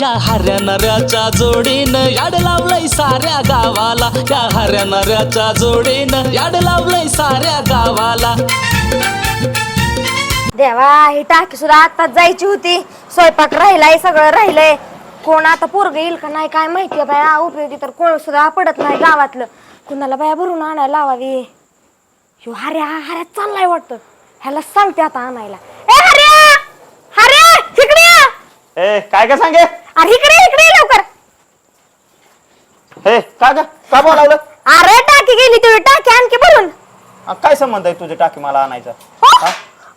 या हऱ्या नऱ्याच्या जोडीनं याड लावलंय साऱ्या गावाला. या हऱ्या नऱ्याच्या जोडीनं याड लावलंय साऱ्या गावाला. देवा ही टाकी सुद्धा आताच जायची होती. स्वयंपाक राहिलाय सगळं राहिलंय. कोण आता पोरग येईल का नाही काय माहितीये बाया. उपयोगी तर कोण सुद्धा पडत नाही गावातलं. कुणाला बाया भरून आणायला लावावी? ह्यो हऱ्या हऱ्या चाललाय वाटतं. ह्याला सांगते आता आणायला ए हऱ्या हऱ्या इकडे ये. ए काय का सांगे? अरे इकडे इकडे ये लवकर. हे का ग? का बोलावलं? अरे टाकी गेली तुझी टाकी आणखी आ, काय संबंध आहे तुझे टाकी मला आणायचा? हो?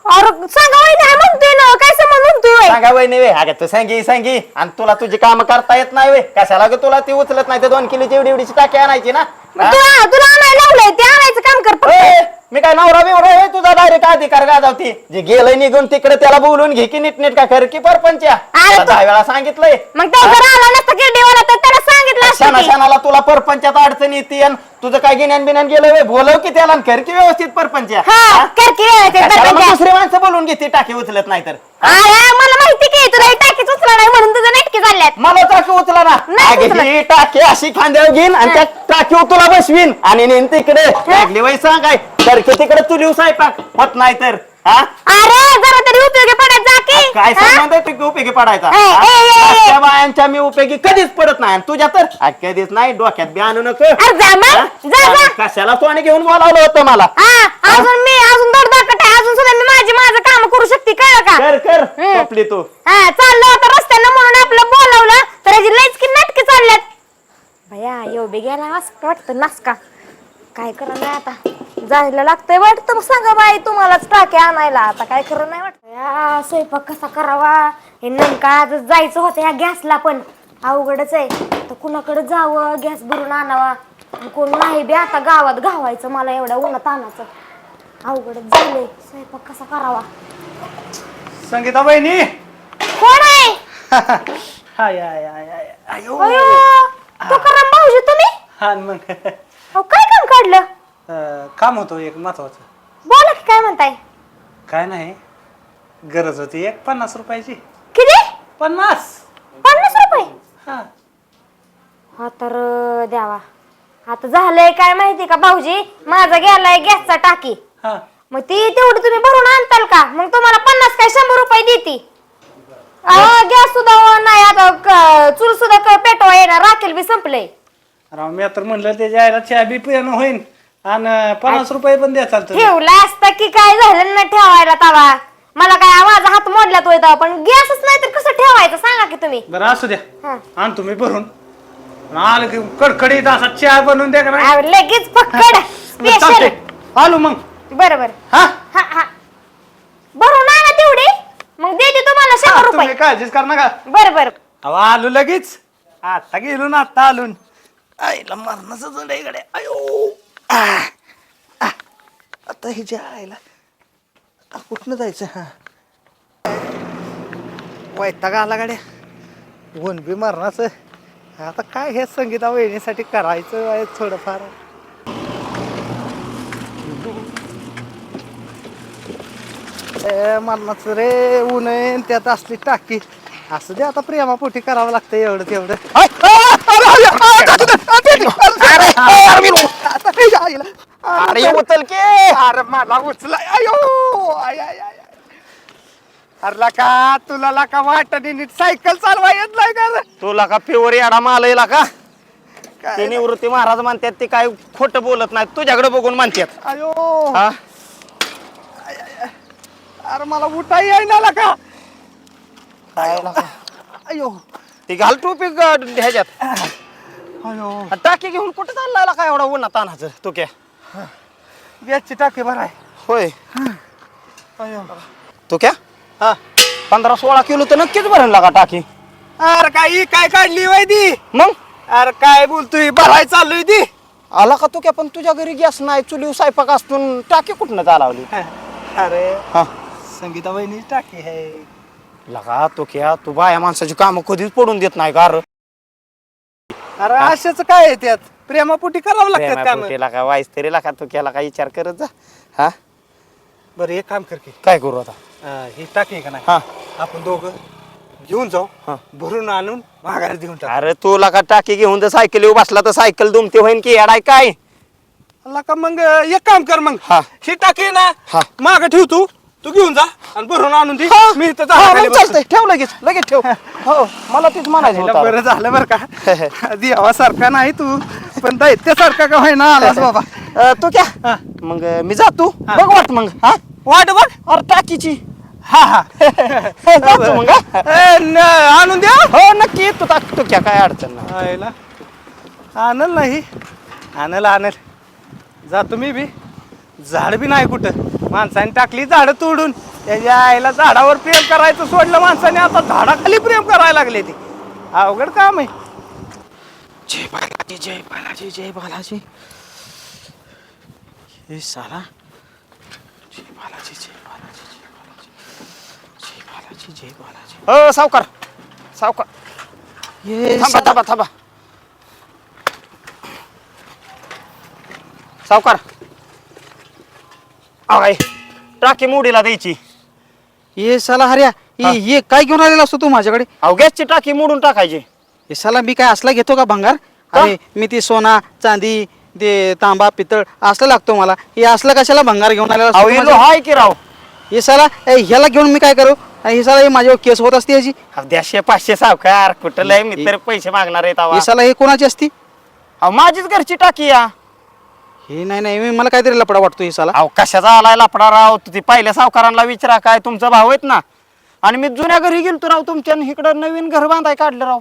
अरे सांगा वय नाही म्हणतोय ना काय समज म्हणतोय? सांगा वय वे अगं तू सांगी सांगी. आणि तुला तुझी काम करता येत नाही वे. कशाला ग तुला ती उचलत नाही तर दोन किलोची एवढी एवढीची टाकी आणायची ना? मग हा? तुला तुला आणायला लावलंय ते आणायचं काम कर. ए, मी काय नवरा बिवरा आहे? तुझा डायरेक्ट अधिकार गाजवती. जे गेलंय निघून तिकडे त्याला बोलून घे की नीट नीट का कर की तू- दहा वेळा सांगितलंय. मग ते जर आला नसतं किरडीवाला तर त्याला सांगितलं असतं शाना की. शानाला तुला परपंचात अडचण येते आणि तुझं काय गिन्यान बिन्यान गेलं बोलव की त्याला कर की व्यवस्थित परपंच? हा कर की रे, ते कशाला मग बरं दुसरी माणसं बोलून घेते टाकी उचलत नाही तर? अरे मला माहिती की तुला ही टाकीच उचला नाही म्हणून तुझं नेटके चालल्यात. मला टाकी उचला ना. नाही अगं, उचलत. ही टाकी अशी खांद्यावर घेईन आणि त्या टाकीवर तुला बसवीन. आणि नेन तिकडे. लागली वय सांगाय तर की तिकडे तुली स्वयंपाक होत नाही तर? हा? अरे जरा तरी उपयोगी पडत जा की. काय हा? संबंध आहे तू उपयोगी पडायचा? ए? ए, बायांच्या मी उपयोगी कधीच पडत नाही. आणि तुझ्या तर कधीच नाही डोक्यात बी आणू नको. अरे जा मग, हा? जा, जा. कशाला तू आणि घेऊन बोलावलं होतं मला? हा अजून मी अजून दडदाकट आहे. अजून सुद्धा मी माझी माझं काम करू शकते कळलं का? कर कर हम्म. तू. हा चाललो आता रस्त्यानं म्हणून आपलं बोलावलं तर याची लयच की नाटके चालल्यात. भया येऊ बी गेला असं वाटतं नासका. काय करा नाही आता? जायला लागतंय वाटतं. मग सांगा बाई तुम्हालाच टाके आणायला. आता काय खरं नाही वाटत. या स्वयंपाक कसा करावा? हे नेमका आज जायचं होतं ह्या गॅसला पण. अवघडच आहे. तर कुणाकडे जावं? गॅस भरून आणावा. आणि कोण नाही बी आता गावात घावायचं मला एवढ्या उन्हात आणायचं. अवघडच झालंय. स्वयंपाक कसा करावा? संगीता बहिणी. कोण आहे? हाय हाय हाय हाय आयो अयो तुकाराम भाऊजी तुम्ही? हा मग. अहो, काय काम काढलं? अं, काम होतो एक महत्वाचं. बोला की काय म्हणताय? काय नाही गरज होती एक पन्नास रुपयाची. किती? पन्नास. पन्नास रुपये? हा. हा तर अं, द्यावा आता झालंय काय माहिती का भाऊजी? माझा गेलाय गॅसचा टाकी. हा. मग ती तेवढी तुम्ही भरून आणताल का? मग तुम्हाला पन्नास काय शंभर रुपये देते. गॅस सुद्धा नाही आता क- चूल सुद्धा क- पेटवा येणार राखेल बी संपलंय. राव मी तर म्हणलं त्याच्या आईला चहा बी पिणं होईन. आणि पन्नास रुपये पण द्या चालतं. ठेवला असता की काय झालं ना ठेवायला तवा. मला काय माझा हात मोडला तो तेव्हा पण गॅसच नाही तर कसं ठेवायचं सांगा की तुम्ही. बरं असू द्या. आण तुम्ही भरून. आलं की कडकडीत असा चहा बनवून द्या का नाही? लगेच फक्कड बरं, स्पेशल चालतंय. आलो मग. बरं बरं. हा? हा हा. भरून आणा तेवढे. मग देते तुम्हाला शंभर तुम्ही रुपये. काळजीच कर नका. बरं बरं. अहो आलो लगेच. आता गेलो ना आता आलो. आईला मरणाचं इकडे. अयो. आ, आ. आता हे जे आयला कुठनं जायचं हा वैताग आला गाड्या वन बी मरणाचं आता काय हे संगीता वहिनीसाठी करायचं आहे थोडंफार ए मरणाचं रे ऊन आहे त्यात असली टाकी असं दे आता प्रेमापोटी करावं लागतं एवढं तेवढं अरे, उचल की. अरे मला उचलाय. अयो! आय आय आय. अरे लका तुला लका वाटत नीट सायकल चालवा येत नाही का? रे? तुला का प्युअर याडा माल येला का काय ते निवृत्ती महाराज म्हणतात ते काय खोटं बोलत नाही तुझ्याकडे बघून म्हणतात. अयो! हा? अरे मला उठाई आहे ना लका. काय लाका? अयो! ती घाल टोपी ग- ह्याच्यात. अयो. टाकी घेऊन कुठे चाललाय का एवढा उन्हा तानाचं? तू क्या गॅसची टाकी बरं आहे होय. अयो. तू क्या हा. पंधरा सोळा किलो तर नक्कीच भरण लागा टाकी. अरे काय ही काय काढली वय ती? मग? अरे काय बोलतोय भराय चाललोय ती. आला का तू क्या पण तुझ्या घरी गॅस नाही चुली स्वयंपाक असतून टाकी कुठनं चालवली? अरे हा. संगीता वहिनी टाकी आहे. लगा तू क्या तू बाया माणसाची कामं कधीच पडून देत नाही का? अरे अशाच काय आहे त्यात? प्रेमापोटी करावं लागतात काम. प्रेमापोटी लागा वाईस तरी लागा तू केला का विचार करत जा. हा? बरं एक काम कर की. काय करू आता? अं, ही टाकी का नाही? हा. आपण दोघं घेऊन जाऊ भरून आणून माघारी देऊन टाक. अरे तुला का टाकी घेऊन जर सायकल बसला तर सायकल दुमते होईन की येडाय काय? अल्ला का मग एक काम कर मग. हा. ही टाकी ना. हा. माग ठेव तू. तू घेऊन जा आणि भरून आणून दे. मी इथं हा, मग बसतो. चालतंय ठेव लगेच लगेच ठेव. हो मला तेच म्हणायचं होतं. बरं झालं बरं का. देवासारखा नाही तू पण दैत्यासारखा का होईना आलास बाबा? अ, तू क्या? मग अ, मी जातो. बघ वाट मग हा? वाट बघ. अरे टाकीची. हा हा. जातो मग हा. ए, न- आणून द्या हो नक्की. तू टाक तू क्या काय अडचण नाही. आयला. आणल नाही. आणल आणल. जातो मी बी. झाड बी नाही कुठं. माणसाने टाकली झाडं तोडून. त्याच्या आईला झाडावर प्रेम करायचं सोडलं माणसाने आता झाडाखाली प्रेम करायला लागले ते. अवघड काम आहे. जय बालाजी जय बालाजी जय बालाजी. हे साला. जय बालाजी जय बालाजी जय बालाजी. जय बालाजी जय बालाजी. अ सावकार. सावकार. ये थांबा थांबा थांबा. सावकार. अय टाकी मोडीला द्यायची. ये साला हर्या हा. ये ये काय घेऊन आलेला असतो तू माझ्याकडे? अहो गॅसची टाकी मोडून टाकायची. हे साला मी काय असला घेतो का भंगार? का? अरे मी ती सोना चांदी ते तांबा पितळ असलं लागतो मला. हे असलं कशाला भंगार घेऊन आलेला असतो अहो तू हे आहे की राव? हे साला ए, ह्याला घेऊन मी काय करू? आणि हे साला हे माझ्यावर केस होत असते याची. अहो, द्याशे पाचशे सावकार कुठं लय मी तर पैसे मागणार आहेत अहो. हे साला हे कोणाची असती? अहो माझीच घरची टाकी या. हे नाही नाही मी- मला काहीतरी लपडा वाटतो हे साला. अहो कशाचा आलाय लपडा राव? ते पहिल्या सावकारांना विचारा काय तुमचा भाऊ आहेत ना? आणि मी जुन्या घरी गेलतो राव तुमच्या आणि इकडं नवीन घर बांधाय काढलं राव.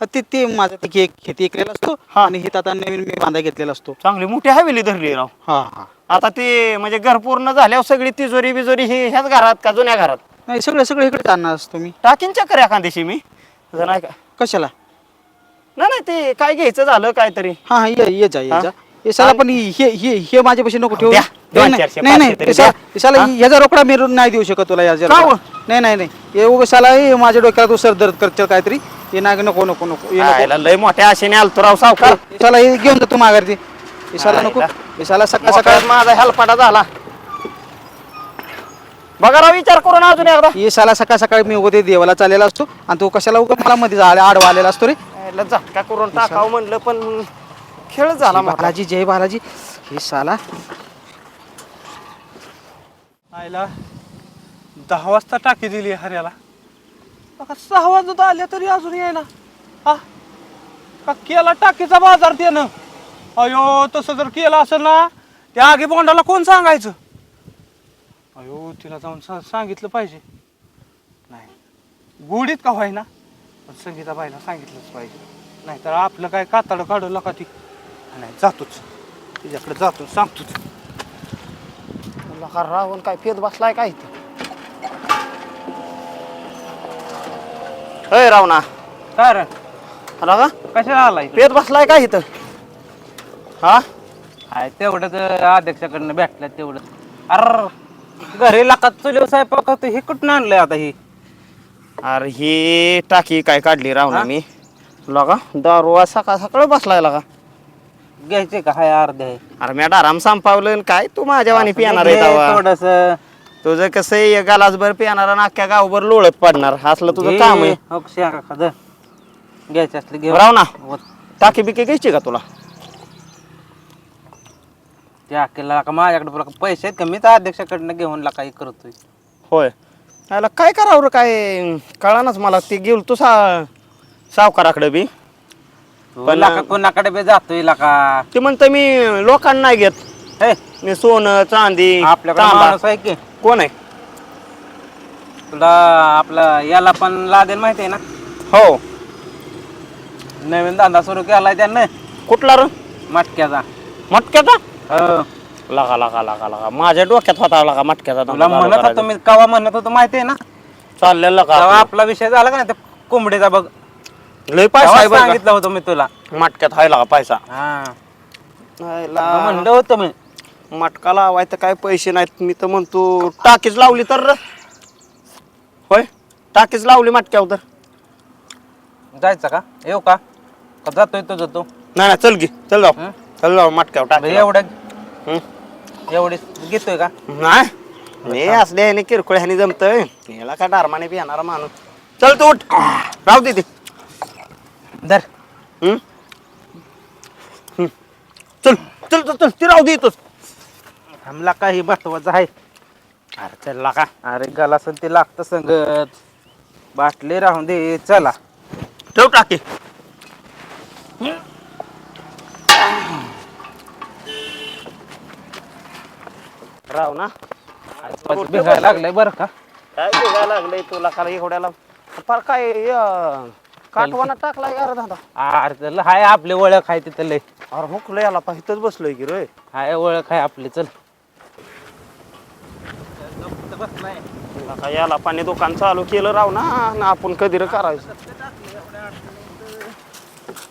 हा, ते ते माझं ते खेती ऐकलेला असतो हा. आणि हे आता नवीन मी बांधा घेतलेला असतो. चांगली मोठी हवेली धरली राव. हा हा. आता ते म्हणजे घर पूर्ण झाल्यावर सगळी तिजोरी बिजोरी ही ह्याच घरात का जुन्या घरात? नाही सगळं सगळं इकडे आणणार असतो मी. टाकीन चक्कर एखाद्याशी मी. तसं नाही का कशाला? नाही नाही ते काय घ्यायचं झालं काहीतरी. हा हा ये ये जा ये हा? जा. हे साला पण हे हे हे माझ्यापाशी नको ठेवू द्या. दोन नाही, नाही चारशे, नाही, नाही पाचशे तरी साला- द्या. साला? ह्याचा रोकडा मी नाही देऊ शकत तुला याचा का हो? रोकडा. नाही नाही नाही हे हे माझ्या डोक्याला तू सर दर्द करतील काहीतरी हे नाही नको नको नको हे नको आयला लय मोठ्या आशेने आलतो राव सावकार हे साला हे घेऊन जा तू माघारी हे साला नको आयला. साला सकाळ सकाळ माझा हेलपाटा झाला बघा राव विचार करून अजून एकदा हे साला सकाळ सकाळी मी उगा ते देवाला चाललेला असतो आणि तू कशाला उगा मला मध्ये आडवा आलेला असतो रे यायला झटका करून टाकावं म्हणलं पण खेळ झाला. बालाजी जय बालाजी. हे साला. आयला दहा वाजता टाकी दिली हऱ्याला. आता सहा वाजत आले तरी अजून यायला. हा का केला टाकीचा बाजार त्यानं? अयो तसं जर केलं असेल ना त्या आगी बोंडाला कोण सांगायचं? अयो तिला जाऊन सा- सांगितलं पाहिजे. नाही गुढीत का व्हायना पण संगीताबाईला सांगितलंच पाहिजे. नाहीतर आपलं काय कातड काढू का ती. नाही जातोच. तिच्याकडे जातो सांगतोच. म्हणलं का रावण काय पेत बसलाय काय इथं? अय रावणा. काय रे? आला का? कशाला आलाय पेत बसलाय काय इथं? हा? आहे तेवढंच अध्यक्षाकडनं भेटलं तेवढं अर घरी लाखात चुलीव स्वयंपाक होतं हे कुठून आणलंय आता ही? अरे ही टाकी काय काढली रावणा? मी. लगा दारू आज सकाळ सकाळ बसलाय लगा घ्यायचे का? हाय अर्धे अरे मी आराम संपावलं आणि काय? तू माझ्या वाणी पिणार आहे तवा? थोडस तुझं कसं आहे गालासभर पिणार आणि अख्ख्या गावभर लोळत पडणार. असलं तुझं काम आहे. घ्यायचे असले घे. राव ना. टाकी बिकी घ्यायची का तुला? त्या केला का माझ्याकडे पुरा पैसे आहेत का मी तर अध्यक्षाकडनं घेऊन ला काही करतोय. होय. याला काय करावं रे काय? कळानाच मला. ते गेल तू सा सावकाराकडे बी. पण- लाका कोणाकडे बी जातोय लाका. ते म्हणतं मी लोकांना नाही घेत. हे? मी सोनं चांदी आपल्याकडे तांबा. माणूस आहे की? कोण आहे? तुला आपला याला पण लादेल माहिती आहे ना? हो. नवीन धंदा सुरू केलाय त्यानं. कुठला रे? मटक्याचा. मटक्याचा? हो. लगा लगा लगा लगा माझ्या डोक्यात होता लगा मटक्याचा तुला धंदा म्हणत चालू होतो मी कवा म्हणत होतो माहिती आहे ना? करायचा. चाललेलं तेव्हा का आपला विषय झाला का नाही? त्या कोंबडीचा बघ. लय पैसा आहे तेव्हाच बरं सांगितलं होतं मी तुला का? मटक्यात आहे लगा पैसा? हा. हायला. म्हणलं होतं मी. मटका लावाय तर काय पैसे नाहीत मी तर म्हणतो टाकीच लावली तर र. होय? टाकीच लावली मटक्यावर तर. जायचं का? येऊ का? का जातोय तो जातो? नाही नाही चल गी चल जाऊ. हं? चल जाऊ मटक्यावर टाकी लावू. एवढं हं? एवढी घेतोय का? नाही. हे असले ह्याने किरकोळ ह्याने जमतय. याला काय डारमाने बी येणारा माणूस. चल तू उठ. राहू दे ते. धर. हम्म? हम्म. चल चल चल चल ती राहू दे इथंच. आमला काही महत्वाचं आहे? अरे चल का? अरे गला ते लागतं संगत. बाटले राहून दे चला. ठेव टाके. राव ना. भिगायला लागलंय बरं का? काय बघायला लागलंय तुला? का एवढ्याला फार काय अं, काटवाना टाकला यार दादा अरे त्याला हाय आपली ओळख आहे तिथं लय. अरे हुकलं याला पाहिजेच बसलोय की रे. हाय ओळख आहे आपली चल. याला पाणी दुकान चालू केलं राव ना ना आपण कधी रे करायचं.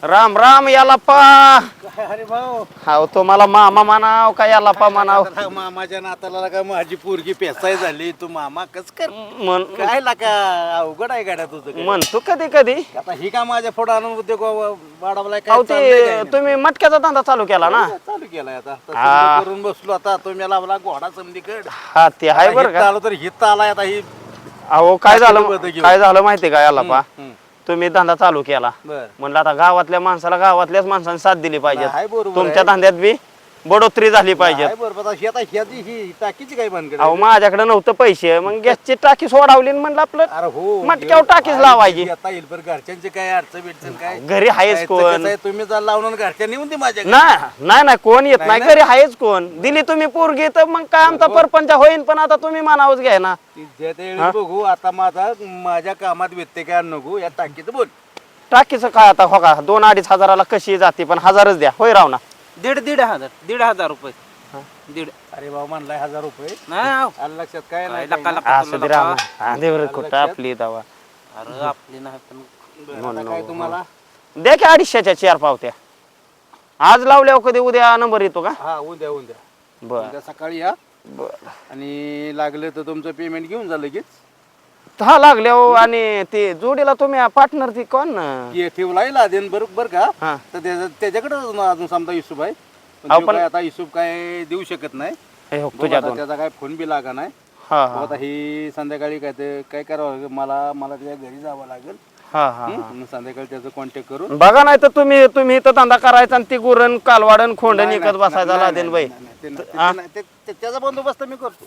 राम राम याला पा. अरे भाऊ. हाव तो मला मामा म्हणाव का याला पा म्हणाव? मामाच्या नाताला का माझी पोरगी पेसाय झाली. तू मामा कस कर? म्हण काय लाका अवघड आहे गाड्या तुझं काय? म्हणतो कधी कधी. आता ही का माझ्या फोटो आणून उद्योग वाढवलाय अहो काय चाललंय काय ते नाही? तुम्ही मटक्याचा धंदा चालू केला ना? चालू केलाय आता. आता हा. समजा करून बसलो आता तुम्ही लावला घोडा समधीकड हा ते आहे बरं का? आलो तर हित आलाय आता ही. अहो काय झालं. काय झालं माहितीये का याला पा? हम्म. तुम्ही धंदा चालू केला. बर. म्हणलं आता गावातल्या माणसाला गावातल्याच माणसाने साथ दिली पाहिजे. बरोबर तुमच्या. धंद्यात बी बढोतरी झाली पाहिजे काय बरोबर. आता ही आता ह्याची ही टाकीची काय भानगड अहो आहे? माझ्याकडे नव्हतं पैसे. मग गॅसची टाकी सोडावली आणि म्हणलं आपलं. अरे हो मटक्यावर टाकीच लावायची. आता येईल बरं घरच्यांचे काय अडचण बिडचण काय? घरी आहेच काय कोण. तुम्ही जर लावून ती माझ्या नाही नाही नाही कोण येत नाही. ना? घरी आहेच कोण. दिली तुम्ही पोरगी तर मग काय आमचा परपंच होईन पण आता तुम्ही मानावच घ्या ना बघू आता माझा माझ्या कामात व्यत्यय काय नको या टाकीचं बोल. टाकीचं काय आता? हो का? दोन अडीच हजाराला कशी जाते पण हजारच द्या. होय राव ना. दीड दीड हजार दीड हजार रुपये. दीड. अरे भाऊ म्हणलाय हजार रुपये. नाही. आलं लक्षात काय नाही लका काही लका असं तुला दे राव. लका. हा देवर कुठं लक्षात? आपली दवा? अरे आपली नाही पण आता काय तुम्हाला? द्या की अडीचशेच्या चार पावत्या. आज लावल्यावर कधी उद्या नंबर येतो का? हा उद्या उद्या. बर. उद्या सकाळी या. बर. आणि लागलं तर तुमचं पेमेंट घेऊन जा लगेच. हा लागल्यावर आणि ते जोडीला तुम्ही पार्टनर ती कोण? ठेवलाय लादेन बरोबर बरं का? हा. तर त्याच्या त्याच्याकडे अजून अजून समजा युसुफ आहे. पण अहो, त्यो पण- काय आता युसुफ काय देऊ शकत नाही. हे हो, बघू तुझ्या आता दोन. त्याचा काय फोन बी लागा नाही. हा हा. आता ही संध्याकाळी काय ते काय करावं लागेल? मला मला त्याच्या घरी जावं लागेल. हा हा हं? मग संध्याकाळी त्याचं कॉन्टॅक्ट करून? बघा नाही तर तुम्ही तुम्ही इथं धंदा करायचा आणि ती गुरण नाही, इकत नाही, बसायचा नाही, लादेन बाई. नाही, नाही, ते- ते- ते- ते- ते- त्याचा बंदोबस्त मी करतो.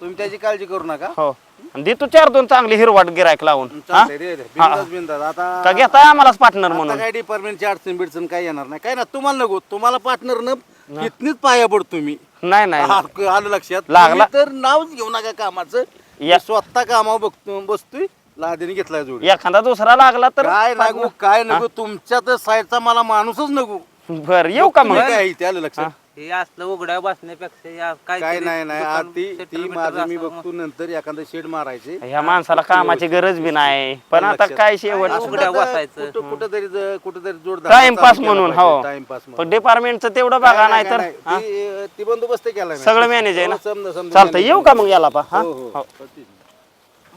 तुम्ही त्याची काळजी करू नका. हो. आणि दे तू चार दोन चांगली हिरवाट गिरायक लावून. हा? चालतंय रे रे. बिनधास्त, बिनधास्त. आता घेताय आम्हालाच पार्टनर आता म्हणून? काय डिपार्टमेंटची अडचण बिडचण काय येणार नाही. काय ना तुम्हाला नको. तुम्हाला पार्टनर न इथनीच पाया पड तुम्ही नाही नाही आलं लक्षात. लागला. तुम्ही तर नावच घेऊ नका कामाचं. या. मी स्वतः कामावर बघतो बसतोय. लादेने घेतलाय जोडी. एखादा दुसरा लागला तर काय नको काय नको तुमच्या साईडचा मला माणूसच नको बर येऊ का मग? काय ते आलं लक्षात? हे. असलं उघड्या बसण्यापेक्षा या काय नाही नाही दुकान आ, ती ती settlement माझं मी. बघतो नंतर एखादं शेड मारायचे. ह्या माणसाला कामाची गरज बी नाही. पण आता. काय शेवट? असं उघड्या कुठं तरी ज- कुठं तरी जोड टाइमपास म्हणून हो. टाइमपास पण डिपार्टमेंटचं तेवढं बघा नाही तर? ती बंदोबस्त केला मी. सगळं मॅनेज आहे ना. हो, समजा- समजा manage येऊ का मग याला पा हा? हो, हो. हो.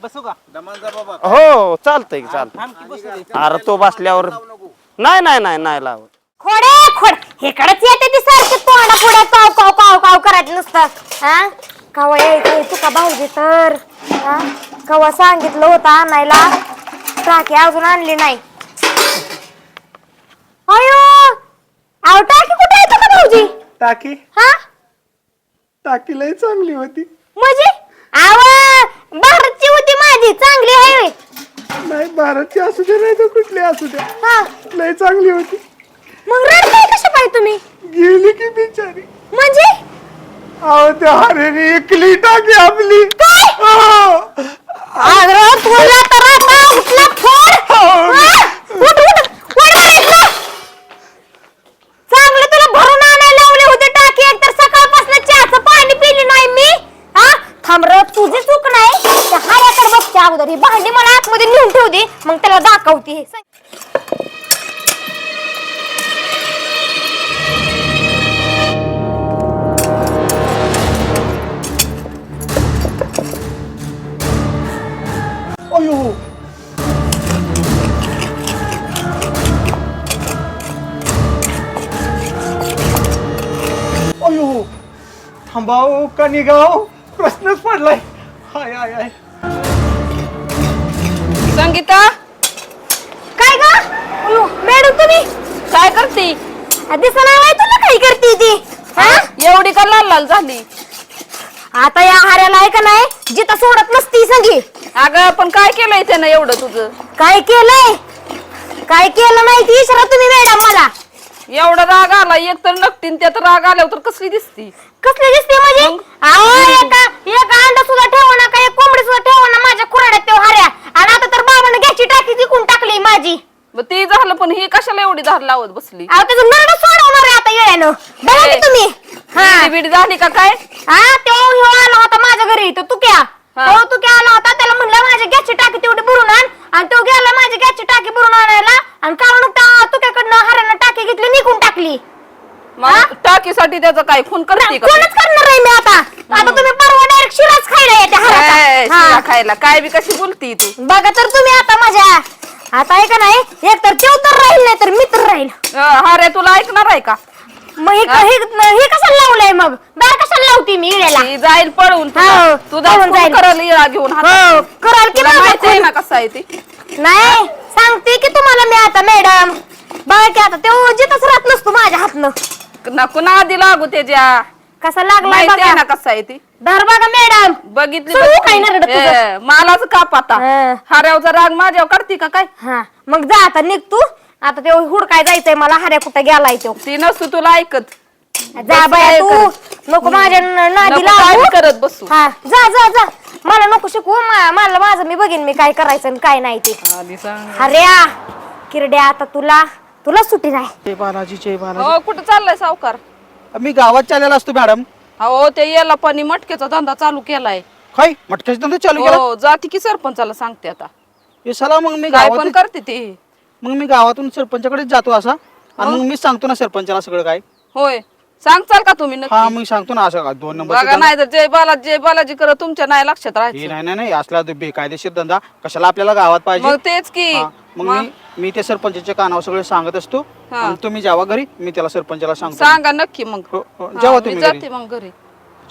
बसू का? दमान जा बाबा. हो चालतंय चालतंय. थांब की बसू दे. अरे तो बसल्यावर नाही नाही नाही नाही लावत. खोडे खोड. हेकडच येते ती सारखे तोंडा पुढे. काव काव काव काव करायचं नुसतं. हा? कवा यायचं तुका भाऊजी तर? हा? कवा सांगितलं होतं आणायला? टाकी अजून आणली नाही. अयो! अहो टाकी कुठे आहे तुका भाऊजी? टाकी? हा? टाकी लय चांगली होती. म्हणजे? आव भारतची माझी चांगली आहे. नाही भारतची असू दे नाही तर कुठली असू दे. हा. लय चांगली होती. मग रडताय कशा पाहिजे तुम्ही? गेली की बिचारी. म्हणजे? अहो त्या हरेने एकली टाकी आपली हो. अगं तुला तर आता उठला फोड. हा? उठ उठ. उठ बरं इथनं. चांगलं तुला भरून आणायला लावले होते टाकी. एक तर सकाळपासून चहाचं पाणी पिली नाही मी. हा? थांब र तुझी चूक नाही. त्या हायाकडे बघते अगोदर ही भांडी मला आतमध्ये नेऊन ठेवते मग त्याला दाखवते. हे. अयो. अयो. थांबाव का निघाव? प्रश्नच पडलाय. हाय हाय हाय. संगीता? काय ग? मॅडम तुम्ही? काय करती? दिसना नाही तुला काय करते ती? हा? एवढी का लाल लाल झाली? आता या हाऱ्याला आहे का नाही? जिथं सोडत नसती संगी. अगं पण काय केलंय त्यानं एवढं तुझं? काय केलंय? काय केलं नाही ती इशारा तुम्ही मॅडम मला. एवढा राग आला एक तर नकटीन त्यात राग आल्यावर तर कसली दिसती? कसली दिसते म्हणजे? अहो एका एका अंडा सुद्धा ठेवू नका एक कोंबडी सुद्धा ठेवू ना माझ्या कुराड्यात तेव्हा हाऱ्या. आणि आता तर बाबाने घ्यायची टाकी जिंकून टाकली माझी. मग ते झालं पण ही कशाला एवढी धार लावत बसली? अहो त्याचं नरड सोडवणार आहे आता येण्यानं बघा की तुम्ही. हा. बिडी झाली का काय? हा तो ह्यो आला होता माझ्या घरी तो तुक्या. हा. तो तुक्या आला होता त्याला म्हणलं माझ्या गॅसची टाकी तेवढी भरून आण. आणि तो गेला माझी गॅसची टाकी भरून आणायला. आणि कारण त्या तुक्याकडनं हऱ्यानं टाकी घेतली निघून टाकली. मग टाकीसाठी त्याचं काय? खून करते का कोणच करणार आहे मी आता. आता तुम्ही परवा डायरेक्ट शिराच खायला येते ए. हा. खायला. काय बी कशी बोलती तू? बघा तर तुम्ही आता माझ्या आता आहे का नाही एक तर तेव तर राहील नाही तर मित्र राहील. अं, हारे तुला ऐकणार आहे का? मग हे हे हे कशाला लावलंय मग? दार कशाला लावती मी इड्याला ती जाईल पळून हो, तुझा पळून जाईल. करल इळा घेऊन हातात. हो कराल की तुला माझा माहिती आहे खून? ना कसं आहे ते? नाही सांगते की तुम्हाला मी आता मॅडम. बघा की आता तो जिथंच राहत नसतो माझ्या हातनं. नको ना आधी लागू त्याच्या कसा लागलाय माहिती आहे बघा ना कसं आहे ती? धर बघा मॅडम बघितली सुरू बघ काय ती. नरडं तुझं? ए, मलाच काप आता. हं. हाऱ्यावचा राग माझ्यावर काढती का काय? हा. मग जा आता निघ तू. आता ते हुडकाय जायचंय मला हऱ्या कुठं गेलाय तो. ती नसतो तुला ऐकत. जा बाया काय तू. करत? नको माझ्या न- नादी नको लागू. करत बसू. हा. जा जा जा. मला नको शिकवू मा- मला माझं मी बघेन मी काय करायचं आणि काय नाही ते. आधी सांग. हऱ्या किरड्या आता तुला. तुला सुट्टी नाही. जय बालाजी जय बालाजी. हो कुठं चाललाय सावकार? मी गावात चाललेला असतो मॅडम. हो ते याला पाणी मटक्याचा धंदा चालू केलाय. काय मटक्याचा धंदा चालू केला? हो जाती की सरपंचाला सांगते आता. हे साला मग मी काय पण गावात करते ते. मग मी गावातून सरपंचाकडेच जातो असा. आणि मग मी सांगतो ना सरपंचाला सगळं काय. होय. सांग चाल का तुम्ही नक्की? हा मी सांगतो ना असं का दोन बघा नंबर नाही तर जय बालाजी जय बालाजी करत तुमच्या नाही लक्षात राहायचं. नाही नाही नाही असला तो बेकायदेशीर धंदा कशाला आपल्याला गावात पाहिजे? मग तेच की. हा, मग मी मी त्या सरपंचाच्या कानावर सगळं सांगत असतो. हा. आणि तुम्ही जावा घरी मी त्याला सरपंचाला सांगतो. सांगा नक्की मग. हो, हो, हा, जेवा मी तुम्ही जाते घरी. मग घरी.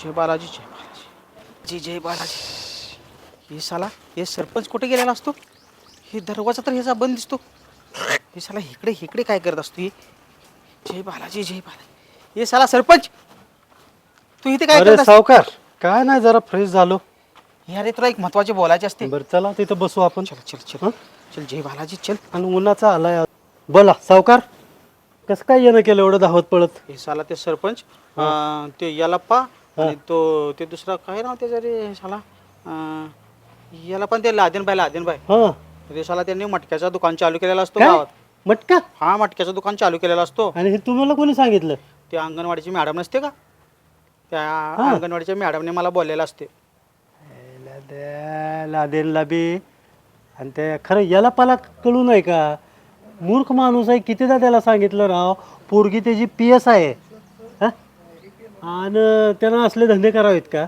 जय बालाजी जय बालाजी. जय जय बालाजी. हे साला हे सरपंच कुठे गेलेला असतो? हे दरवाजा तर ह्याचा बंद दिसतो. हे साला इकडे इकडे काय करत असतो हे? जय बालाजी जय बालाजी. हे साला सरपंच. तू इथे काय अरे करत सावकार काय नाही जरा फ्रेश झालो. अरे तुला एक महत्त्वाचे बोलायचे असते. बरं चला तिथं बसू आपण. चल चल चल. चल जय बालाजी चल. आणि उन्हाचा आलाय बोला सावकार कसं काय येणं केलं एवढं धावत पळत? हे साला ते सरपंच अं, ते यालाप्पा आणि तो ते दुसरा काय नाव त्याचं रे साला? अं, याला पण ते लादेनबाई लादेनबाई. हा. ते साला त्यांनी मटक्याचा दुकान चालू केलेला असतो काय? गावात. मटका? हा मटक्याचं दुकान चालू केलेला असतो. आणि हे तुम्हाला कोणी सांगितलं? ते अंगणवाडीची मॅडम नसते का? त्या अंगणवाडीच्या मॅडमने मला बोललेलं असते. लादेन लाबी आणि ते खरं याला पाला कळू नाही का? मूर्ख माणूस आहे कितीदा त्याला सांगितलं राव पोरगी त्याची पी एस आहे. हा? आणि त्यानं असले धंदे करावेत का?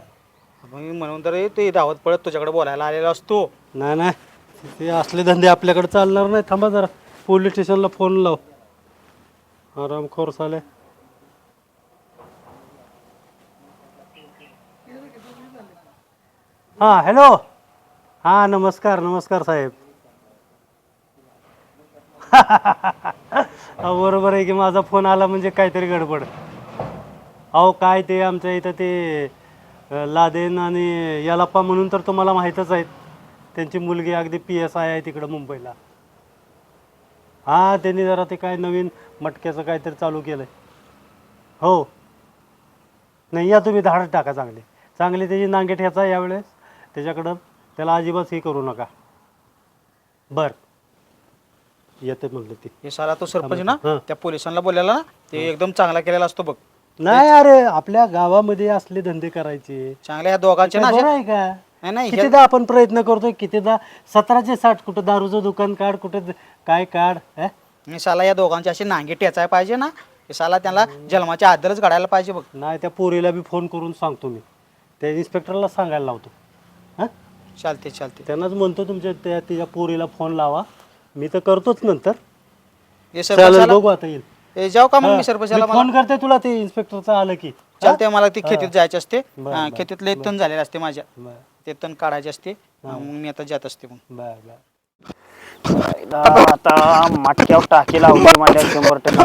मग मी म्हणून तर ते धावत पळत तुझ्याकडे बोलायला आलेला असतो. नाही नाही. ते असले धंदे आपल्याकडे चालणार नाही. थांबा जरा. पोलीस स्टेशनला फोन लाव. आरामखोर साले हां हॅलो हां नमस्कार नमस्कार साहेब. अहो, बरोबर आहे की माझा फोन आला म्हणजे काहीतरी गडबड. अहो काय ते आमच्या इथं ते अ, लादेन आणि यालाप्पा म्हणून तर तुम्हाला माहीतच आहेत. त्यांची मुलगी अगदी पी एस आय आहे तिकडं मुंबईला. हां त्यांनी जरा ते काय नवीन मटक्याचं काहीतरी चालू केलं हो. नाही या तुम्ही धाड टाका चांगले. चांगली त्याची नांगे ठेचा यावेळेस. त्याच्याकडं त्याला अजिबात हे करू नका. बर. येते म्हणलं ते. हे साला तो सरपंच ना हा. त्या पोलिसांना बोललेला ना ते एकदम चांगला केलेला असतो बघ. नाही अरे आपल्या गावामध्ये असले धंदे करायचे. चांगल्या ह्या दोघांचे ना काय बरं अशा- आहे का? नाही नाही हे- कितीदा आपण प्रयत्न करतोय कितीदा सतराचे साठ कुठं दारूचं दुकान काढ कुठं काय काढ हे? हे साला या दोघांचे असे नांगे टेचाय पाहिजे ना हे साला त्याला जन्माच्या आदरच घडायला पाहिजे बघ. नाही त्या पोरीला बी फोन करून सांगतो मी. त्या इन्स्पेक्टरला सांगायला लावतो. चालते चालते त्यांनाच म्हणतो तुमच्या त्या तिच्या पोरीला फोन लावा मी तर करतोच नंतर हे चालेल सरपंचाला बघू आता येईल हे जाऊ का मग हा, मी सरपंचाला मला फोन करते तुला ते इन्स्पेक्टरचं आलं की चालते मला ती खेतीत जायचे असते बरं, हा, बरं, खेतीत लय तण झालेले असते माझ्या बर ते तण काढायचे असते मग मी आता जात असते मग बर बर आता मटक्यावर टाकी लावली माझ्या शंभर टक्के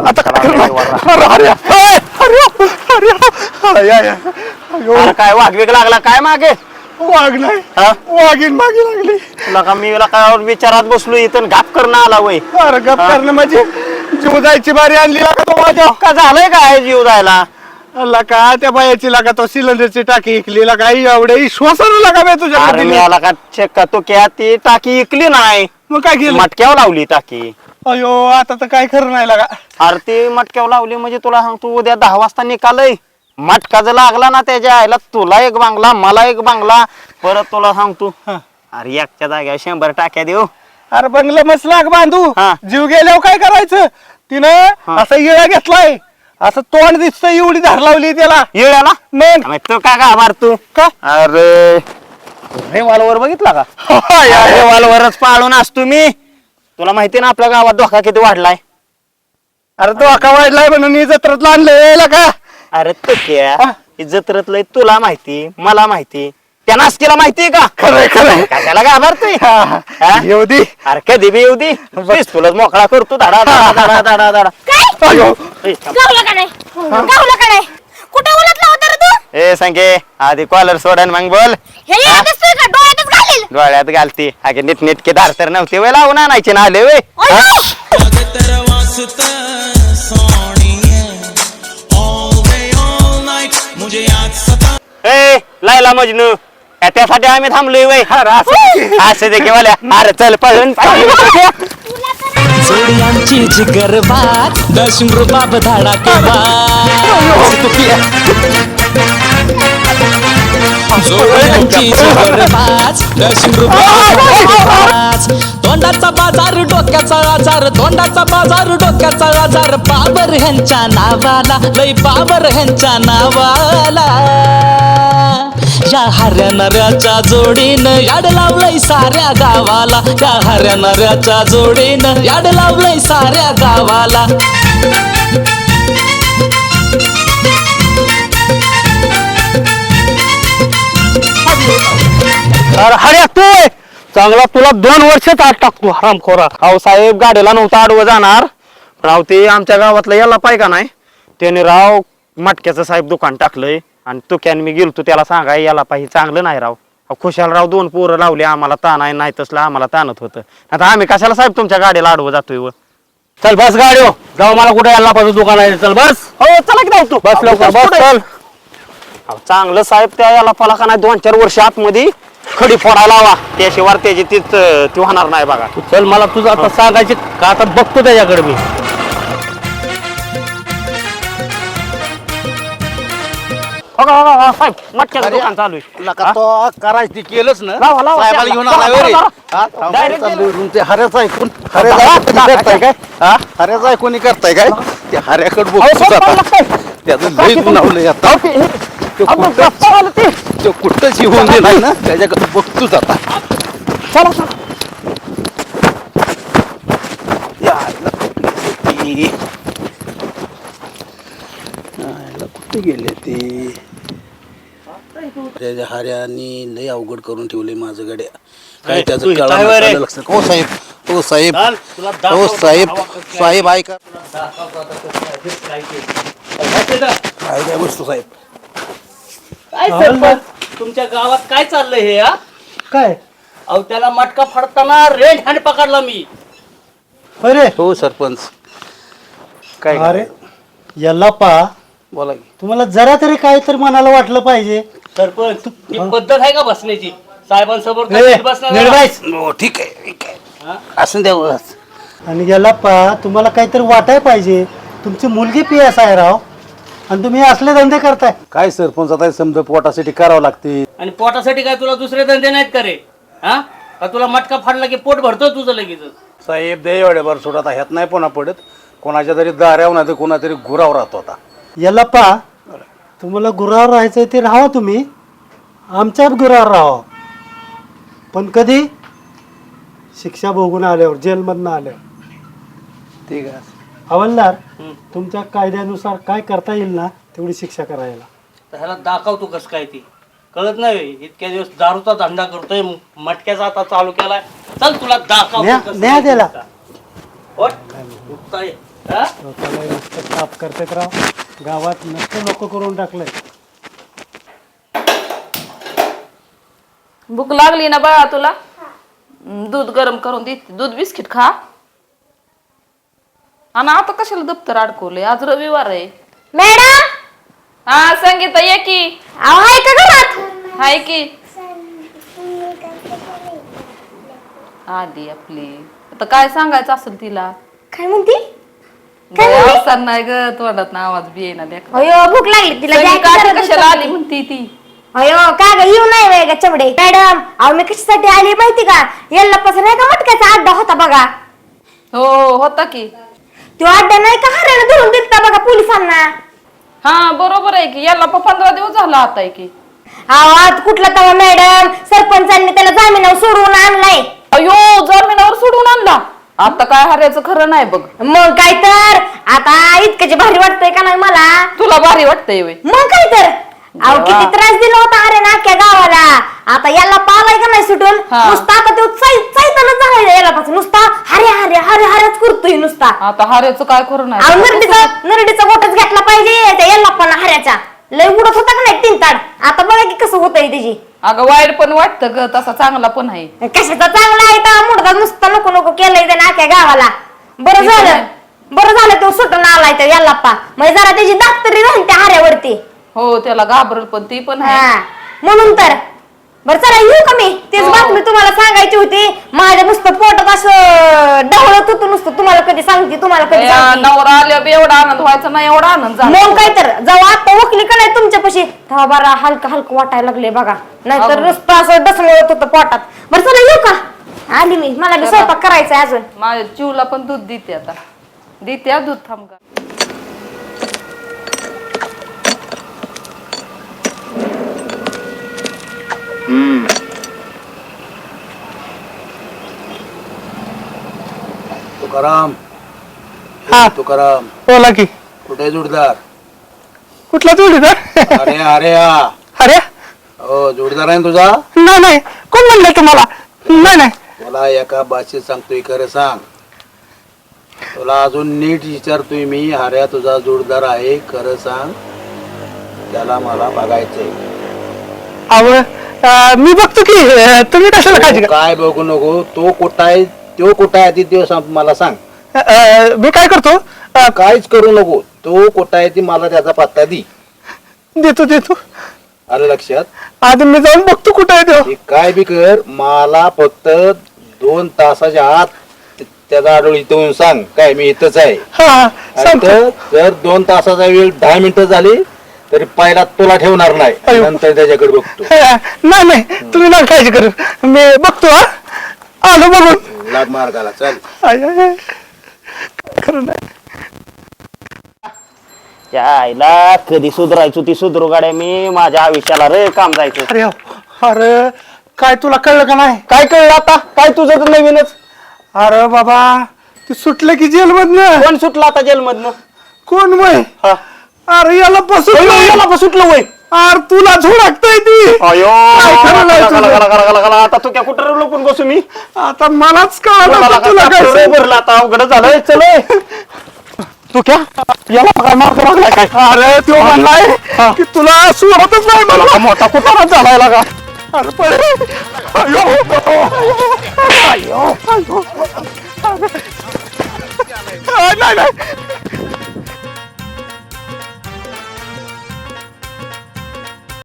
काय वाघवेग लागला काय मागे वागलाय. हा? वागीन मागे लागली. तुला का मी काय विचारात बसलो इथं गाप करणं आला वय. अरे गप करणं म्हणजे जीव जायची बारी आणली लागा तो माझ्या. का झालंय काय जीव जायला अल्ला का त्या बायाची लागा तो सिलेंडरची टाकी इकली लागा एवढ्या विश्वासानं लागा बे अरे तुझ्या मी आला का चेक तो क्या ती टाकी इकली नाही. मग काय केलं? मटक्यावर लावली टाकी. अयो आता तर काय खरं नाही लागा. अरे ती मटक्यावर लावली म्हणजे तुला सांगतो उद्या दहा वाजता निकालय मटका जर लागला ना त्याच्या आईला तुला एक बांगला मला एक बांगला. परत तुला सांगतो अरे एकच्या जाग्यावर शंभर टाक्या देऊ. अरे बंगला मस्त लाग बांधू. हा. जीव गेल्यावर काय करायचं? तिनं असा इळा घेतलाय. असं तोंड दिसतंय एवढी धार लावली त्याला. येळ्याला मग? मग तू का तू का? अरे रेवालवर बघितला का? या, या. रेवालवरच पाळून असतो मी. तुला माहिती ना आपल्या गावात धोका किती वाढलाय? अरे तो अका वाढलाय म्हणून ही जत्रातला आणलं का? अरे तू क्या जत्रतलंय तुला माहिती मला माहिती. त्या नासकीला माहितीये का? खरंय खरंय कशाला घाबरतोय? हा? येऊ दे. अरे कधी बी येऊ दे. तुला मोकळा करतो धडा धडा धडा धडा धडा. काय? अयो. ए, थांब. गावला का नाही? गावला का नाही? कुठं उलटला होता रे तू? ए सांगे आधी कॉलर सोडन मग बोल. हे येत असतोय का डोळ्यातच घालील? डोळ्यात घालती. अगे नीट नीटके धार तर नव्हते वे लावून आणायचे ना आले वे अयो! ए लायला मजनू. का त्यासाठी आम्ही थांबलोय वय. असं दे वाल्या अरे चल पळून. जोडी आमची जिगर बात दशम रुबाब धाडा जोडी आमची तोंडाचा बाजार डोक्याचा आजार तोंडाचा बाजार डोक्याचा आजार. बाबर ह्यांच्या नावाला लय बाबर ह्यांच्या नावाला. या हऱ्या नऱ्याच्या जोडीनं याड लावलंय साऱ्या गावाला. या हऱ्या नऱ्याच्या जोडीनं याड लावलंय साऱ्या गावाला. अरे तू चांगला तुला दोन वर्षच आत टाकतो. हरामखोरा अहो साहेब गाडीला नव्हता आडवं जाणार. पण अहो ते आमच्या गावातलं याला पाय का नाही? त्याने राव मटक्याचं साहेब दुकान टाकलंय. आणि तुक्यान मी गेलतो त्याला सांगाय याला पाहिजे चांगलं नाही राव. अहो, खुशाल राव दोन पोरं लावली आम्हाला ताण आहे नाही तसलं आम्हाला ताणत होतं. आता आम्ही कशाला साहेब तुमच्या गाडीला आडवं जातोय व? चल बस गाडी हो. जाऊ मला कुठे यायला पाहिजे दुकान आहे. चल बस. हो चला की जाऊ तू. बस लवकर बस चल. अहो, चांगलं साहेब त्या याला फला का नाही दोन चार वर्ष आतमध्ये. खडी फोडायला लावा. त्याशिवाय त्याची तीच ती होणार नाही बघा. चल मला तुझं आता सांगायचे का आता बघतो त्याच्याकडे मी. हो का, हो का, हो का, साहेब मटक्याचं दुकान चालू आहे. लका तो करायचं ते केलंच ना. लावा, लावा, साहेबाला घेऊन लावा, आला वे रे. लावा, हा? Direct चाललोय room ते हऱ्याचं ऐकून. हऱ्याचं करताय काय? हा? हऱ्याचं ऐकून करताय काय? ते हऱ्याकडे बघतो आता. त्याचं लई गुणावलंय आता. अहो, ते- ते कुठं आला ते. ते नाही ना? त्याच्याकडे बघतोच आता चला चला. यायला कुठे यायला कुठे गेले ते? त्याच्या हार्यानी लय अवघड करून ठेवले माझं गाड्या. काय त्याचं कळलं लक्षात. हो साहेब हो साहेब. हो साहेब साहेब ऐका. काय काय वस्तू साहेब? काय सरपंच तुमच्या गावात काय चाललंय हे हा? काय? अहो त्याला मटका फडताना रेड हँड पकडला मी. अरे. हो सरपंच. काय? अरे याला पा. बोला की. तुम्हाला जरा तरी काय तर मनाला वाटलं पाहिजे. सरपंच ही पद्धत आहे का बसण्याची? साहेबांसमोर ए, बसणार. हो ठीक आहे ठीक आहे. असं द्या बस. आणि याला पा तुम्हाला काहीतरी वाटाय पाहिजे. तुमची मुलगी पी एस आहे राव आणि तुम्ही असले धंदे करताय. काय सरपंच आता समजा पोटासाठी करावं लागते आणि पोटासाठी काय तुला दुसरे धंदे नाहीत का रे? हा? का तुला मटका फाडला की पोट भरतो तुझं लगेच साहेब दे एवढ्या बरं सोड आता ह्यात नाही पुन्हा पडत. कोणाच्या तरी दाऱ्यावर नाही तर कोणातरी गुरावर राहतो आता. याला पा तुम्हाला गुरावर राहायचंय ते राहा तुम्ही. आमच्याच गुरावर राहा. पण कधी? शिक्षा भोगून आल्यावर जेलमधनं आल्यावर. ठीक आहे. हवालदार तुमच्या कायद्यानुसार काय करता येईल ना तेवढी शिक्षा करायला. तर ह्याला दाखवतो कसं काय ती. कळत नाही इतक्या दिवस दारूचा धंदा करतोय मटक्याचा आता चालू केलाय. चल तुला दाखव न्या न्या त्याला. लोकांना नुसतं ताप करतात राव. गावात नुसतं लोक करून टाकलंय. भूक लागली ना बाळा तुला? दूध गरम करून देते दूध बिस्किट खा. आणि आता कशाला दप्तर अडकवलंय? आज रविवार आहे. मॅडम! हा संगीता ये की. अहो आहे का घरात? हाय की. आली आपली. आता काय सांगायचं असेल तिला? काय म्हणती? नाही ग तोंडात ना आवाज बी येईना देख. अयो भूक लागली तिला संगीता आता कशाला. आली म्हणती ती? अयो का ग येऊ नाही वेग चमडे. मॅडम अहो मी कशासाठी आली माहिती का? याला पासून नाही का मटक्याचा अड्डा होता बघा. हो होता की. तो अड्डा नाही का हऱ्यानं धरून दिलता बघा पोलिसांना? हा बरोबर आहे की. याला पण पंधरा दिवस झाला आता आहे की. आज कुठला तवा मॅडम? सरपंचांनी त्याला जामिनावर सोडवून आणलाय. अयो जमिनावर सोडून आणला? आता काय हऱ्याचं खरं नाही बघ. मग काय तर? आता इतकं जे भारी वाटतंय का नाही मला? तुला भारी वाटतंय वय मग काय तर? अहो किती त्रास दिला होता अरे ना अख्ख्या गावाला. आता याला पालाय का नाही सुटून. हा. नुसता आता तो चैतनच झालाय याला पासून नुसता हरे हरे हरे हरेच करतोय नुसता. आता हऱ्याचं काय खरं अहो नाही नरडीचा नरडीचा गोटच घेतला पाहिजे त्या याला पण हऱ्याचा. लय उडत होता का नाही तीन ताड? आता बघा की कसं होतंय त्याची. अगं वाईट पण वाटतं ग तसा चांगला पण आहे. कशाचा चांगला आहे तर मुडदा नुसतं नको नको केलंय त्या अख्ख्या गावाला. बरं ते पण झालं. आहे. बरं झालं तो सुटून आलाय तर याल्लाप्पा म्हणजे जरा त्याची दाप्तरी राहील त्या हाऱ्यावरती. हो त्याला घाबरल पण ती पण आहे. हा. म्हणून तर. बरं चला येऊ का मी? तेच हो. बातमी तुम्हाला सांगायची होती. माझ्या नुसतं पोटात असं डवळत होतं नुसतं. तुम्हाला कधी सांगते तुम्हाला कधी या सांगते. नवरा आल्या बी एवढा आनंद व्हायचा नाही एवढा आनंद झाला. मग काय तर जेव्हा आता ओकली का नाही तुमच्यापाशी? तेव्हा बरा हलकं हलकं वाटायला लागले बघा. नाहीतर अगं. नुसतं असं डसमळत होतं पोटात. बरं चला येऊ का? आली मी. मला बी स्वयंपाक करायचा आहे अजून. माझ्या जीवला पण दूध देते आता. देते हा दूध थांब का? तुकाराम. हा. तुकाराम. बोला की. कुठे जोडदार? कुठला जोडीदार? अरे अरे हा. अरे. हो जोडीदार आहे ना तुझा? नाही नाही. कोण म्हणलं तुम्हाला? नाही नाही. मला एका भाषेत सांगतोय खरं सांग. तुला अजून नीट विचारतोय मी हऱ्या तुझा जोडदार आहे खरं सांग. त्याला मला बघायचंय. अहो अं, मी बघतो की अं, तुम्ही कशाला काळजी तू काय बघू नको? तो कुठं आहे तो कुठं आहे ती ते सांग मला सांग. करा अं, मी काय करतो? अं, काहीच करू नको. तो कुठं आहे ती मला त्याचा पत्ता दी. देतो देतो. आलं लक्षात? आधी मी जाऊन बघतो कुठं आहे तो. काय बी कर मला फक्त दोन तासाच्या आत त- त्याचा आढळ इथं येऊन सांग. काय मी इथंच आहे. हा. आणि सांगतो. तर जर दोन तासाचा वेळ दहा मिनिटं झाली तरी पहिला तुला ठेवणार नाही. नंतर त्याच्याकडे बघतो. हा, नाही नाही. तुम्ही नाही काळजी करू. मी बघतो हा. आलो बघून. लाग मार्गाला चल. आय, आय, आय. खरं नाही. त्या आईला कधी सुधरायचो ती सुधरू गाड्या मी माझ्या आयुष्याला रे काम जायचं. अरे हो, अरे काय तुला कळलं का नाही? काय कळलं आता? काय तुझं तर नवीनच? अरे बाबा ती सुटलं की जेल मधन कोण सुटला आता जेलमधनं? कोण वय हा. अरे याला पासून याला पण सुटलं वय. अरे तुला झोडकताय ती. अयो. काय खरं नाही गला, तुझं? गला, गला, गला, गला. आता तू क्या कुठं लपून बसू मी? आता मलाच कळलं की तुला काय सांगू. भरलं आता अवघड झालंय. चल तू क्या? याला काय मार्ग लागलाय काय? अरे तो म्हणलाय की तुला सुरतच नाही मला मोठा कुठं झालाय लागा. अरे पळे. अयो अयो. अयो. अरे. नाही नाही.